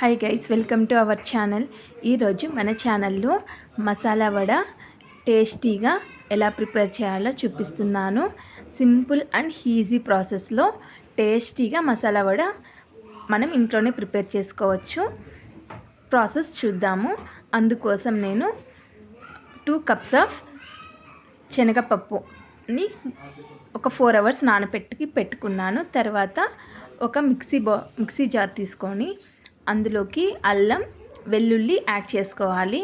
Hi guys welcome to our channel ఈరోజు మన ఛానల్లో మసాలా వడ టేస్టీగా ఎలా ప్రిపేర్ చేయాలో చూపిస్తున్నాను. సింపుల్ అండ్ ఈజీ ప్రాసెస్లో టేస్టీగా మసాలా వడ మనం ఇంట్లోనే ప్రిపేర్ చేసుకోవచ్చు. ప్రాసెస్ చూద్దాము. అందుకోసం నేను టూ కప్స్ ఆఫ్ శనగపప్పుని ఒక ఫోర్ అవర్స్ నానపెట్టుకి పెట్టుకున్నాను. తర్వాత ఒక మిక్సీ బా మిక్సీ జార్ తీసుకొని అందులోకి అల్లం వెల్లుల్లి యాడ్ చేసుకోవాలి.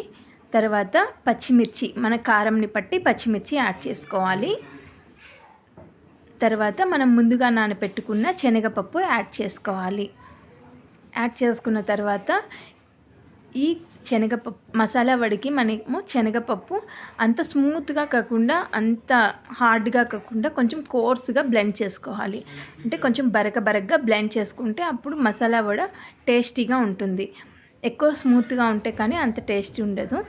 తర్వాత పచ్చిమిర్చి మన కారంని పట్టి పచ్చిమిర్చి యాడ్ చేసుకోవాలి. తర్వాత మనం ముందుగా నానబెట్టుకున్న శనగపప్పు యాడ్ చేసుకోవాలి. యాడ్ చేసుకున్న తర్వాత ఈ శనగపప్పు మసాలా వడికి మనము శనగపప్పు అంత స్మూత్గా కాకుండా అంత హార్డ్గా కాకుండా కొంచెం కోర్స్గా బ్లెండ్ చేసుకోవాలి. అంటే కొంచెం బరక బరకగా బ్లెండ్ చేసుకుంటే అప్పుడు మసాలా వడ టేస్టీగా ఉంటుంది. ఎక్కువ స్మూత్గా ఉంటే కానీ అంత టేస్టీ ఉండదు.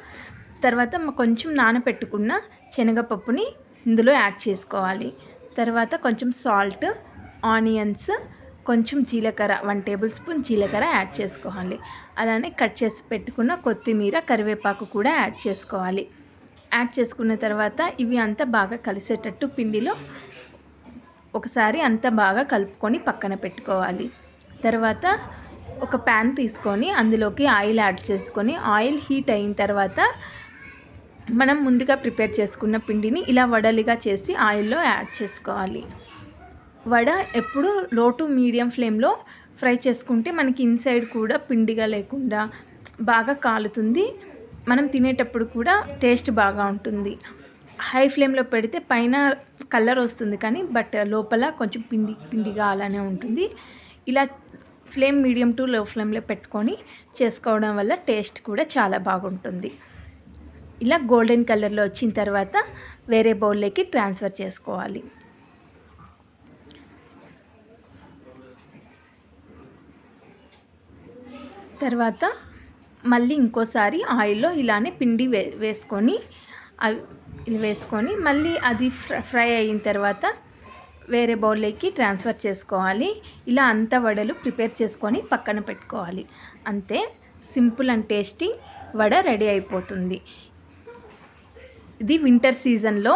తర్వాత కొంచెం నానపెట్టుకున్న శనగపప్పుని ఇందులో యాడ్ చేసుకోవాలి. తర్వాత కొంచెం సాల్ట్ ఆనియన్స్ కొంచెం జీలకర్ర వన్ టేబుల్ స్పూన్ జీలకర్ర యాడ్ చేసుకోవాలి. అలానే కట్ చేసి పెట్టుకున్న కొత్తిమీర కరివేపాకు కూడా యాడ్ చేసుకోవాలి. యాడ్ చేసుకున్న తర్వాత ఇవి అంతా బాగా కలిసేటట్టు పిండిలో ఒకసారి అంతా బాగా కలుపుకొని పక్కన పెట్టుకోవాలి. తర్వాత ఒక ప్యాన్ తీసుకొని అందులోకి ఆయిల్ యాడ్ చేసుకొని ఆయిల్ హీట్ అయిన తర్వాత మనం ముందుగా ప్రిపేర్ చేసుకున్న పిండిని ఇలా వడలిగా చేసి ఆయిల్లో యాడ్ చేసుకోవాలి. వడ ఎప్పుడు లో టు మీడియం ఫ్లేమ్లో ఫ్రై చేసుకుంటే మనకి ఇన్సైడ్ కూడా పిండిగా లేకుండా బాగా కాలుతుంది. మనం తినేటప్పుడు కూడా టేస్ట్ బాగా ఉంటుంది. హై ఫ్లేమ్లో పెడితే పైన కలర్ వస్తుంది కానీ బట్ లోపల కొంచెం పిండి పిండిగా అలానే ఉంటుంది. ఇలా ఫ్లేమ్ మీడియం టు లో ఫ్లేమ్లో పెట్టుకొని చేసుకోవడం వల్ల టేస్ట్ కూడా చాలా బాగుంటుంది. ఇలా గోల్డెన్ కలర్లో వచ్చిన తర్వాత వేరే బౌల్లోకి ట్రాన్స్ఫర్ చేసుకోవాలి. తర్వాత మళ్ళీ ఇంకోసారి ఆయిల్లో ఇలానే పిండి వే వేసుకొని అవి వేసుకొని మళ్ళీ అది ఫ్రై అయిన తర్వాత వేరే బౌల్లోకి ట్రాన్స్ఫర్ చేసుకోవాలి. ఇలా అంత వడలు ప్రిపేర్ చేసుకొని పక్కన పెట్టుకోవాలి. అంతే simple and tasty vada ready అయిపోతుంది. ఇది వింటర్ సీజన్లో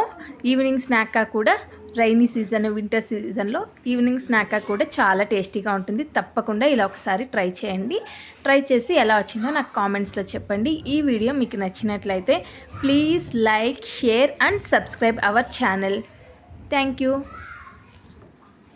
ఈవినింగ్ స్నాక్గా కూడా రైనీ సీజన్ వింటర్ సీజన్లో ఈవినింగ్ స్నాక్ కూడా చాలా టేస్టీగా ఉంటుంది. తప్పకుండా ఇలా ఒకసారి ట్రై చేయండి. ట్రై చేసి ఎలా వచ్చిందో నాకు కామెంట్స్లో చెప్పండి. ఈ వీడియో మీకు నచ్చినట్లయితే please like share and subscribe our channel thank you